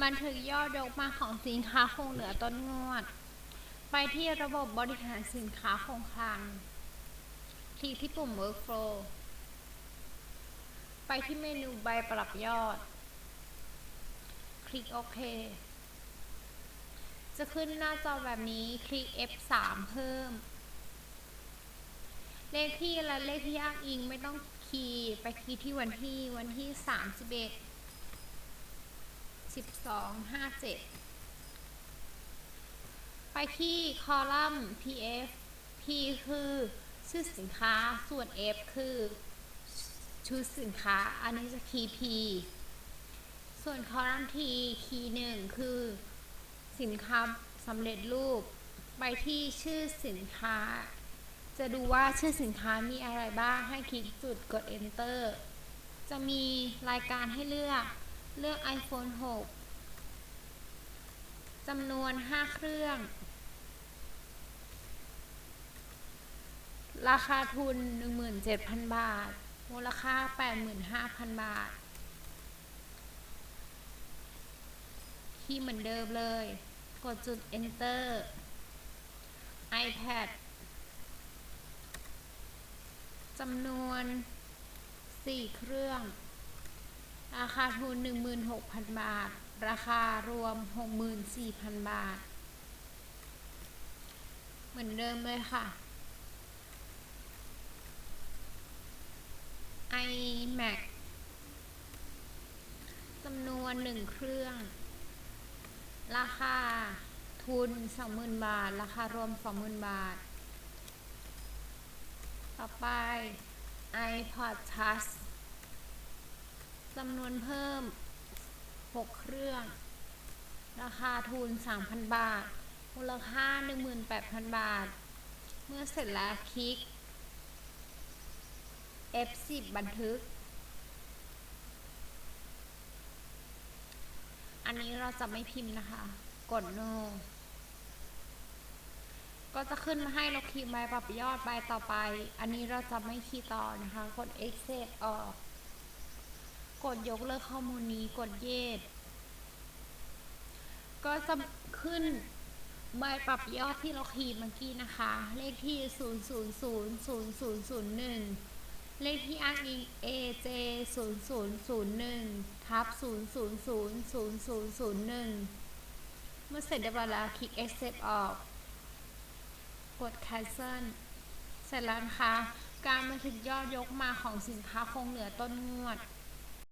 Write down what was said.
บันทึกยอดยกมาของสินค้าคงเหลือต้นงวด ไปที่ระบบบริหารสินค้าคงคลัง คลิกที่ปุ่ม workflow ไปที่เมนูใบปรับยอด คลิกโอเค จะขึ้นหน้าจอแบบนี้ คลิก F3 เพิ่ม เลขที่และเลขที่อ้างอิงไม่ต้องคีย์ ไปคีย์ที่วันที่วันที่ 31 12 57ไปที่คอลัมน์ PF P คือชื่อสินค้าส่วน F คือชุดสินค้า อันนี้จะคีย์ P ส่วนคอลัมน์ T คีย์หนึ่งคือสินค้าสำเร็จรูป ไปที่ชื่อสินค้า จะดูว่าชื่อสินค้ามีอะไรบ้างให้คลิกจุดกด enter จะมีรายการให้เลือก เลือก iPhone 6จำนวน 5 เครื่อง ราคาทุน 17,000 บาท มูลค่า 85,000 บาท ที่เหมือนเดิมเลย กดจุด enter iPad จำนวน 4 เครื่อง ราคาทุน 16,000 บาท ราคารวม 64,000 บาท เหมือนเดิมเลยค่ะ iMac จำนวน 1 เครื่อง ราคาทุน 20,000 บาท ราคารวม 20,000 บาท ต่อไป iPod Touch จำนวนเพิ่ม 6 เครื่อง ราคาทุน 3,000 บาท มูลค่า 18,000 บาท เมื่อเสร็จแล้วคลิก F10 บันทึก อันนี้เราจะไม่พิมพ์นะคะ กด no ก็จะขึ้นมาให้เราคีย์ใบปรับยอดใบต่อไป อันนี้เราจะไม่คีย์ต่อนะคะ กด exit ออก กดยกเลิกข้อมูลนี้กด yes ก็จะขึ้นใบปรับยอดที่เราคีย์เมื่อกี้นะคะ เลขที่ 0 0 0 0 0 0 1 เลขที่อ้างอิง AJ 0 0 0 1ทับ0 0 0 0 0 0 1 เมื่อเสร็จเรียบร้อยแล้วคลิก accept ออก กด cancel เสร็จแล้วนะคะ การบันทึกยอดยกมาของสินค้าคงเหลือต้นงวด